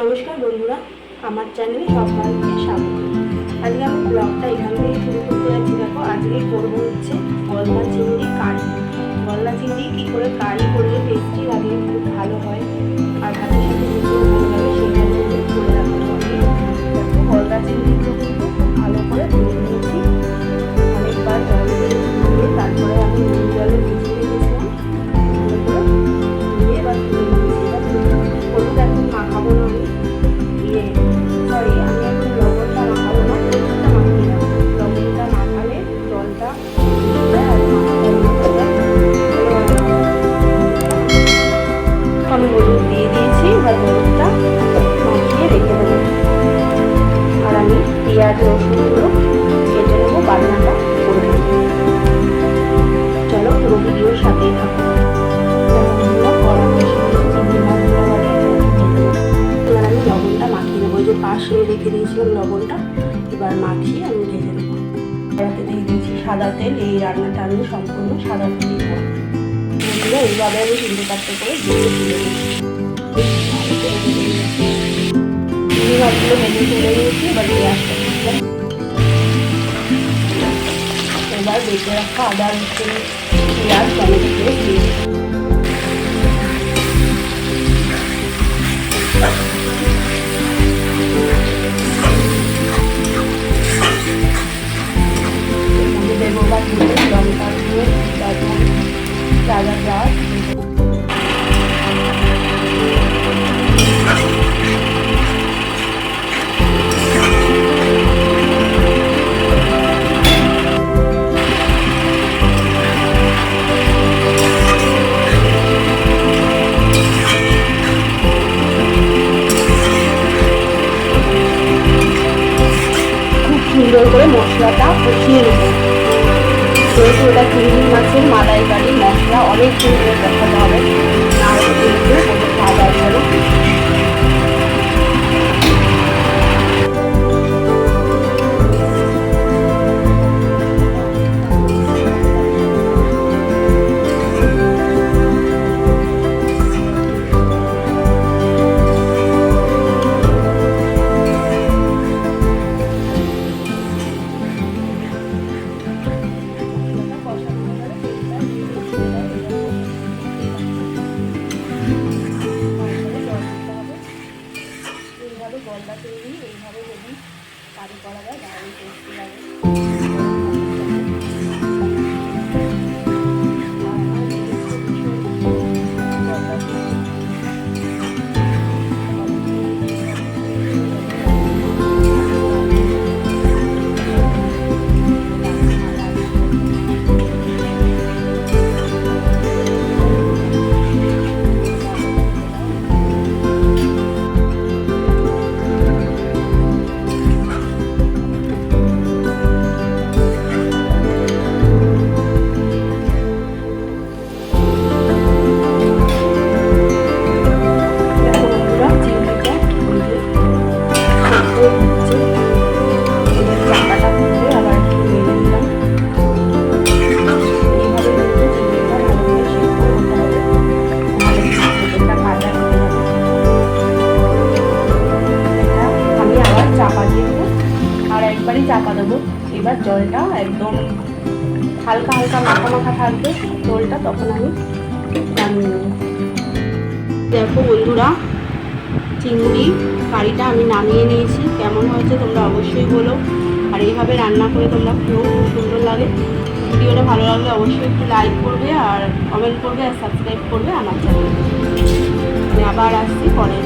নমস্কার বন্ধুরা, আমার চ্যানেলে সবাইকে স্বাগত। আজকে আমি ব্লগটা এখান থেকে শুরু করতে যাচ্ছি। দেখো, আজকে করব হচ্ছে গলদা চিংড়ি কারি। গলদা চিংড়ি কী করে কারি করলে টেস্টি লাগে, খুব ভালো হয়, আর ভাতের সাথে সেখানে পেঁয়াজ রসুনগুলো কেটে নেব বাটনাটা করে চলো পুরো ভিডিওর সাথেই থাকো। আমি লবণটা মাখিয়ে নেব। যে পাশে রেখে দিয়েছিলাম লবণটা, এবার মাখিয়ে আমি ঢেলে নেব কড়াতে দিয়ে দিয়েছি সাদা তেল। এই রান্নাটা আমি সম্পূর্ণ সাদা তেলই এইভাবে আমি তিনটে চারটে করে দিয়ে তুলে চিনি ভাতগুলো ভেজে এবার Kadar bekle, kadar bekle. Diğer sana bekle. Burada devolar gibi, yanlar gibi, yanlar gibi, yanlar gibi. সুন্দর করে মশলাটা কষিয়ে নেব। যেহেতু এটা চিংড়ি মাছের মালাইকারি মশলা অনেক সুন্দর দেখাতে হবে। আর হলে আর একবারই চাপা দেবো। এবার জলটা একদম হালকা হালকা মাখা মাখা থাকবে। জলটা তখন আমি নামিয়ে দেখো বন্ধুরা, চিংড়ি কারিটা আমি নামিয়ে নিয়েছি। কেমন হয়েছে তোমরা অবশ্যই বলো। আর এইভাবে রান্না করে তোমরা খুব সুন্দর লাগে। ভিডিওটা ভালো লাগলে অবশ্যই একটু লাইক করবে আর কমেন্ট করবে আর সাবস্ক্রাইব করবে আমার চ্যানেল আবার আসছি পরের